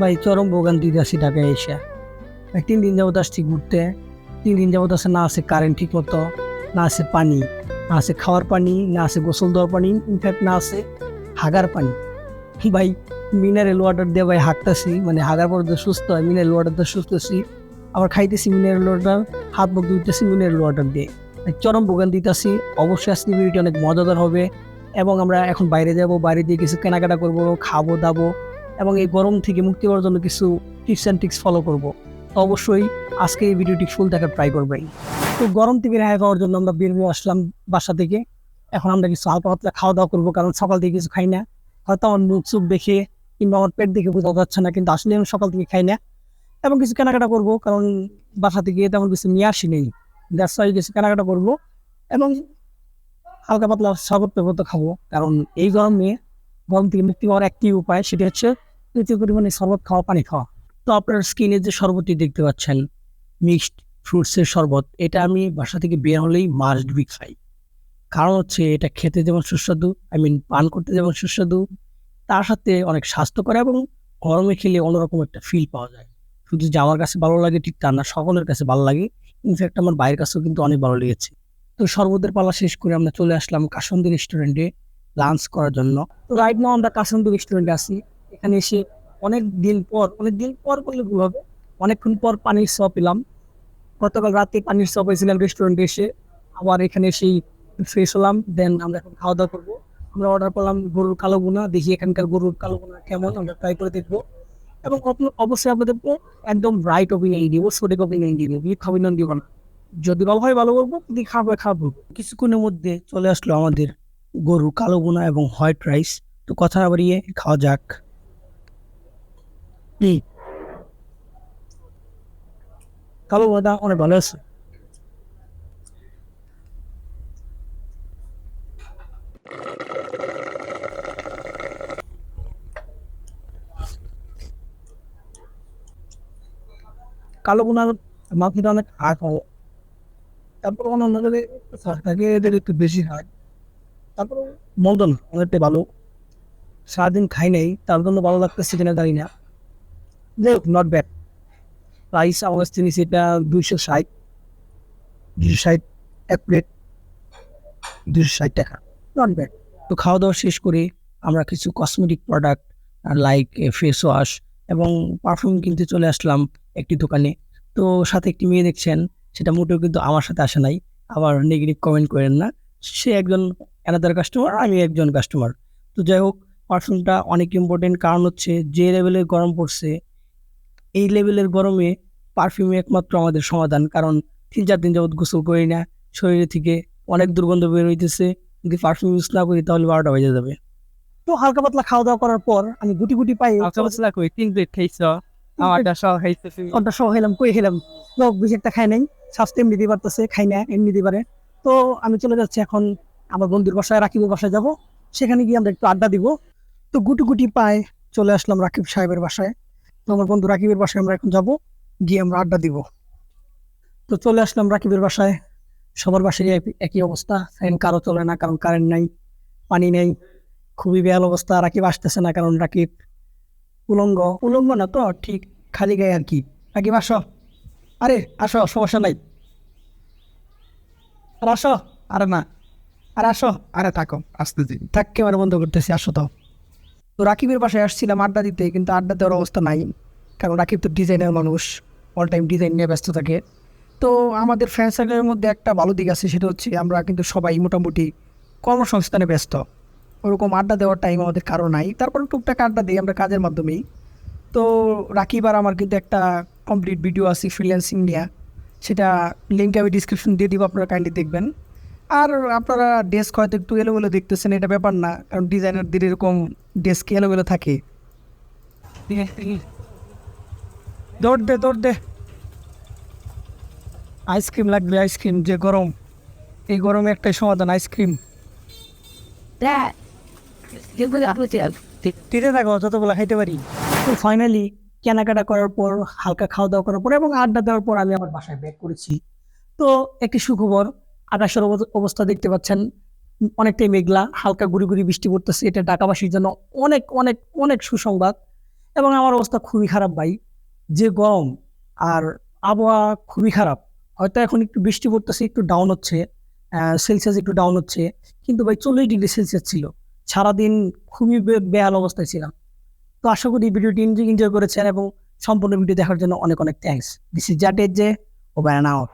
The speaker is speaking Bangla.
ভাই, চরম ভোগান্তিতে আছি ঢাকায় এসে তিন দিন যাবত আসছি ঘুরতে। তিন দিন যাবত আছে না আছে কারেন্ট ঠিক মতো, না আছে পানি। না আছে খাওয়ার পানি, না আছে গোসল দেওয়ার পানি ইনফ্যাক্ট না আছে হাগার পানি। ভাই মিনারেল ওয়াটার দিয়ে ভাই হাঁকতেছি মানে হাগার পর সুস্থ হয় মিনারেল ওয়াটার দিয়ে সুস্থ আছি। আবার খাইতেছি মিনারেল ওয়াটার হাত মুখ ধুইতেছি মিনারেল ওয়াটার দিয়ে। চরম ভোগান্তিতে আছি অবশ্যই আজকে ভিডিওটি অনেক মজাদার হবে। এবং আমরা এখন বাইরে যাব, বাইরে দিয়ে কিছু কেনাকাটা করব, খাব, দাবো। এবং এই গরম থেকে মুক্তি পাওয়ার জন্য কিছু টিপস অ্যান্ড ট্রিক্স ফলো করব। অবশ্যই আজকে এই ভিডিওটি ফুল দেখার ট্রাই করবেন। তো গরম থেকে রেহাই পাওয়ার জন্য আমরা বের হয়ে আসলাম বাসা থেকে। এখন আমরা কিছু হালকা পাতলা খাওয়া দাওয়া করব, কারণ সকাল থেকে কিছু খাই না। হয়তো আমার মুখ চুখ দেখে কিংবা আমার পেট দেখে বোঝা যাচ্ছে না, কিন্তু আসলে আমি সকাল থেকে খাই না। এবং কিছু কেনাকাটা করব, কারণ বাসা থেকে তেমন কিছু নিয়ে আসি নেই। ওয়াই কিছু কেনাকাটা করব এবং হালকা পাতলা শরবত টরবত খাব, কারণ এই গরমে গরম থেকে মুক্তি পাওয়ার একটি উপায় সেটি হচ্ছে প্রচুর পরিমাণে শরবত খাওয়া, পানি খাওয়া। তো আপনার স্কিনে যে শরবতটি দেখতে পাচ্ছেন মিক্সড ফ্রুটসের শরবত, এটা আমি বাসা থেকে বের হলেই মাস্ট বি খাই। কারণ হচ্ছে এটা খেতে যেমন সুস্বাদু আই মিন পান করতে যেমন সুস্বাদু, তার সাথে অনেক স্বাস্থ্যকর এবং গরমে খেলে অন্যরকম একটা ফিল পাওয়া যায়। শুধু যে আমার কাছে ভালো লাগে ঠিক তা না, সকলের কাছে ভালো লাগে। ইনফ্যাক্ট আমার বাইরের কাছেও কিন্তু অনেক ভালো লেগেছে। তো শরবতের পালা শেষ করে আমরা চলে আসলাম কাসন্দি রেস্টুরেন্টে লাঞ্চ করার জন্য। তো রাইট নাও আমরা কাসন্দি রেস্টুরেন্টে আসি এখানে এসে অনেক দিন পর, অনেক দিন পর করলে ভুল হবে, অনেকক্ষণ পর পানির সপ পেলাম গতকাল রাতে পানির সপ হয়েছিলাম রেস্টুরেন্টে এসে, আবার এখানে এসেই ফ্রেশ হলাম দেন আমরা এখন খাওয়া দাওয়া করব। আমরা অর্ডার করলাম গরুর কালো গুনা দেখি এখানকার গরুর কালো গুনা কেমন, আমরা ট্রাই করে দেখব। এবং অবশ্যই আপনাদেরকে একদম রাইট অপিনিয়ন দিব, সঠিক অপিনিয়ন দিব, মিথ্যা অপিনিয়ন দিব না। যদি ভালো হয় ভালো বলব যদি খারাপ বলব কিছুক্ষণের মধ্যে চলে আসলো আমাদের গরু কালো গুনা এবং হোয়াইট রাইস তো কথা বাড়িয়ে খাওয়া যাক। হুম। কালো গুনাটা অনেক ভালো আছে। কালো গুনার মাখিটা অনেক হার্ড হয় তারপর অন্যান্য থাকে, এদের একটু বেশি হার্ড তারপর মন্দ না অনেকটাই ভালো। সারাদিন খাই নাই, তার জন্য ভালো লাগতেছে কিনা জানি না। যাই হোক নট ব্যাড প্রাইস কাছ থেকে সেটা দুইশো ষাট দুশো ষাট এক প্লেট দুশো ষাট টাকা। নট ব্যাড তো খাওয়া দাওয়া শেষ করে আমরা কিছু cosmetic product like face wash এবং পারফিউম কিনতে চলে আসলাম একটি দোকানে। তো সাথে একটি মেয়ে দেখছেন, সেটা মোটেও কিন্তু আমার সাথে আসে নাই। আবার নেগেটিভ কমেন্ট করেন না। সে একজন অ্যানাদার কাস্টমার আমি একজন কাস্টমার তো যাই হোক পারফিউমটা অনেক ইম্পর্টেন্ট কারণ হচ্ছে যে লেভেলে গরম পড়ছে এই লেভেলের গরমে পারফিউমে একমাত্র আমাদের সমাধান। কারণ তিন চার দিন যাবত গোসল করি না শরীরে থেকে অনেক দুর্গন্ধ বের হইতেছে। যদি পারফিউম ইউজ না করি তাহলে বারোটা বেজে যাবে। তো হালকা পাতলা খাওয়া দাওয়া করার পর আমি গুটি গুটি পাই আচ্ছা বুঝলা কই? তিন প্লেট খাইছ? আমারটা সহ খাইতেছি ঘণ্টা সহ খেলাম কই খেলাম লোক বেশি একটা খাই নাই স্বাস্থ্য এমনি দিতে পারতেছে খাই না এমনি দিতে পারে। তো আমি চলে যাচ্ছি এখন আমার বন্ধুর বাসায় রাকিবের বাসায় যাব। সেখানে গিয়ে আমরা একটু আড্ডা দিব। তো গুটি গুটি পায়ে চলে আসলাম রাকিব সাহেবের বাসায়। তো আমার বন্ধু রাকিবের বাসায় আমরা এখন যাব গিয়ে আমরা আড্ডা দিব। তো চলে আসলাম রাকিবের বাসায়। সবার বাসায় একই- অবস্থা। ফ্যান কারও চলে না কারণ কারেন্ট নাই পানি নেই। খুবই বেহাল অবস্থা। রাকিব আসতেছে না কারণ রাকিব উলঙ্গ। উলঙ্গ না তো ঠিক খালি গায়ে আর কি। রাকিব আসো। আরে আসো সমস্যা নাই। আর আসো আরে না। আর আসো আরে থাকো। আসতেছি। থাক ক্যামেরা বন্ধ করতেছি আসো তো তো রাকিবের বাসায় আসছিলাম আড্ডা দিতে, কিন্তু আড্ডা দেওয়ার অবস্থা নাই। কারণ রাকিব তো ডিজাইনার মানুষ অল টাইম ডিজাইন নিয়ে ব্যস্ত থাকে। তো আমাদের ফ্রেন্ড সার্কেলের মধ্যে একটা ভালো দিক আছে, সেটা হচ্ছে আমরা কিন্তু সবাই মোটামুটি কর্মসংস্থানে ব্যস্ত। ওরকম আড্ডা দেওয়ার টাইম আমাদের কারও নাই। তারপরে টুকটাক আড্ডা দিই আমরা কাজের মাধ্যমেই। তো রাকিব আর আমার কিন্তু একটা কমপ্লিট ভিডিও আছে ফ্রিল্যান্সিং নিয়ে। সেটা লিঙ্ক আমি ডিসক্রিপশন দিয়ে দিব, আপনারা কাইন্ডলি দেখবেন। আর আপনারা ডেস্ক হয়তো একটু এলোমেলো দেখতেছেন এটা ব্যাপার না কারণ ডিজাইনারদের এরকম ডেস্ক এলোমেলো থাকে। দৌড় দে দৌড় দে। আইসক্রিম লাগবে আইসক্রিম যে গরম। এই গরমে একটাই সমাধান আইসক্রিম। টিতে থাকো যতগুলো খাইতে পারি। তো ফাইনালি কেনাকাটা করার পর হালকা খাওয়া দাওয়া করার পর এবং আড্ডা দেওয়ার পর আমি আমার বাসায় ব্যাক করেছি। তো একটি সুখবর আকাশের অব- অবস্থা দেখতে পাচ্ছেন। অনেকটাই মেঘলা, হালকা গুড়ি গুড়ি বৃষ্টি পড়তেছে। এটা ঢাকাবাসীর জন্য অনেক অনেক অনেক সুসংবাদ। এবং আমার অবস্থা খুবই খারাপ ভাই। যে গরম আর আবহাওয়া খুবই খারাপ। হয়তো এখন একটু বৃষ্টি পড়তেছে, একটু ডাউন হচ্ছে সেলসিয়াস একটু ডাউন হচ্ছে। কিন্তু ভাই চল্লিশ ডিগ্রি সেলসিয়াস ছিল। সারাদিন খুবই বেহাল অবস্থায় ছিলাম। তো আশা করি ভিডিওটি এনজয় করেছেন এবং সম্পূর্ণ ভিডিও দেখার জন্য অনেক অনেক থ্যাঙ্কস দিস ইজ জাটের যে ও ব্যানাও